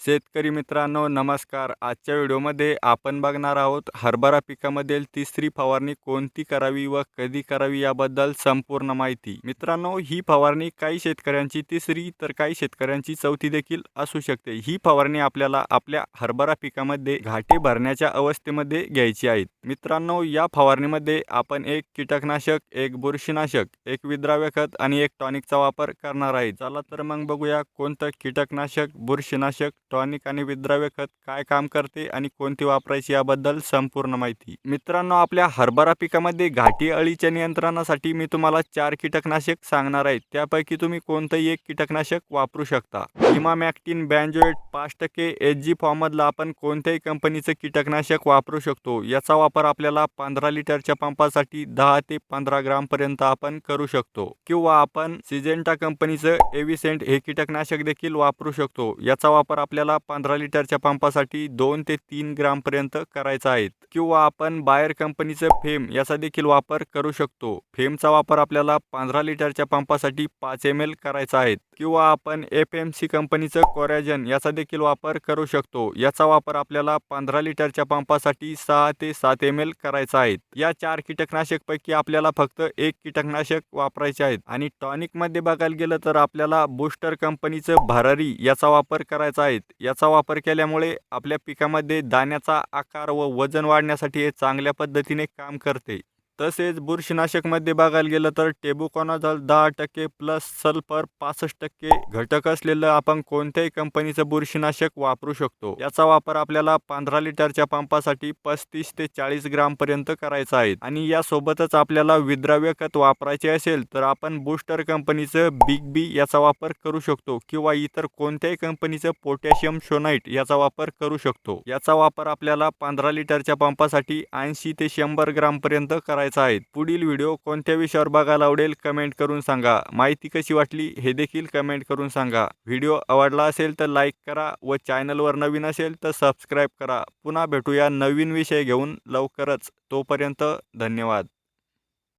शेतकरी मित्रांनो नमस्कार. आजच्या व्हिडिओमध्ये आपण बघणार आहोत हरभरा पिकामधील तिसरी फवारणी कोणती करावी व कधी करावी याबद्दल संपूर्ण माहिती. मित्रांनो ही फवारणी काही शेतकऱ्यांची तिसरी तर काही शेतकऱ्यांची चौथी देखील असू शकते. ही फवारणी आपल्याला आपल्या हरभरा पिकामध्ये घाटे भरण्याच्या अवस्थेमध्ये घ्यायची आहेत मित्रांनो या फवारणीमध्ये आपण एक कीटकनाशक एक बुरशीनाशक एक विद्राव्य खत आणि एक टॉनिकचा वापर करणार आहे. चला तर मग बघूया कोणतं कीटकनाशक बुरशीनाशक टॉनिक आणि विद्राव्य खत काय काम करते आणि कोणती वापरायची याबद्दल संपूर्ण माहिती. मित्रांनो आपल्या हरभरा पिकामध्ये घाटी अळीच्या नियंत्रणासाठी मी तुम्हाला चार कीटकनाशक सांगणार आहे. त्यापैकी तुम्ही कोणतंही एक कीटकनाशक वापरू शकता. इमामॅक्टिन बँजोएट पाच टक्के एच जी फॉर्ममधलं आपण कोणत्याही कंपनीचं कीटकनाशक वापरू शकतो. याचा वापर आपल्याला पंधरा लिटरच्या पंपासाठी दहा ते पंधरा ग्रामपर्यंत आपण करू शकतो. किंवा आपण सिजेंटा कंपनीचं एव्हिसेंट हे कीटकनाशक देखील वापरू शकतो. याचा वापर आपल्या आपल्याला पंधरा लिटरच्या पंपासाठी दोन ते तीन ग्रामपर्यंत करायचा आहे किंवा आपण बायर कंपनीचं फेम याचा देखील वापर करू शकतो. फेमचा वापर आपल्याला पंधरा लिटरच्या पंपासाठी पाच एम एल करायचा आहे. किंवा आपण एफ एम सी कंपनीचं कोरॅजन याचा देखील वापर करू शकतो. याचा वापर आपल्याला पंधरा लिटरच्या पंपासाठी सहा ते सात एम एल करायचा आहे. या चार कीटकनाशकपैकी आपल्याला फक्त एक कीटकनाशक वापरायचे आहेत. आणि टॉनिकमध्ये बघायला गेलं तर आपल्याला बूस्टर कंपनीचं भरारी याचा वापर करायचा आहे. याचा वापर केल्यामुळे आपल्या पिकामध्ये दाण्याचा आकार व वजन वाढण्यासाठी हे चांगल्या पद्धतीने काम करते. तसेच बुरशीनाशकमध्ये बघायला गेलं तर टेबुकॉनाझॉल दहा टक्के प्लस सल्फर पासष्ट टक्के घटक असलेलं आपण कोणत्याही कंपनीचं बुरशीनाशक वापरू शकतो. याचा वापर आपल्याला पंधरा लिटरच्या पंपासाठी पस्तीस ते चाळीस ग्राम पर्यंत करायचा आहे. आणि यासोबतच आपल्याला विद्राव्य खत वापरायचे असेल तर आपण बूस्टर कंपनीचं बिग बी याचा वापर करू शकतो किंवा इतर कोणत्याही कंपनीचं पोटॅशियम शोनाईट याचा वापर करू शकतो. याचा वापर आपल्याला पंधरा लिटरच्या पंपासाठी ऐंशी ते शंभर ग्राम पर्यंत करायचा आहे पुढील व्हिडिओ कोणत्या विषयावर बघायला आवडेल कमेंट करून सांगा. माहिती कशी वाटली हे देखील कमेंट करून सांगा. व्हिडिओ आवडला असेल तर लाईक करा व चॅनलवर नवीन असेल तर सबस्क्राईब करा. पुन्हा भेटूया नवीन विषय घेऊन लवकरच. तोपर्यंत धन्यवाद.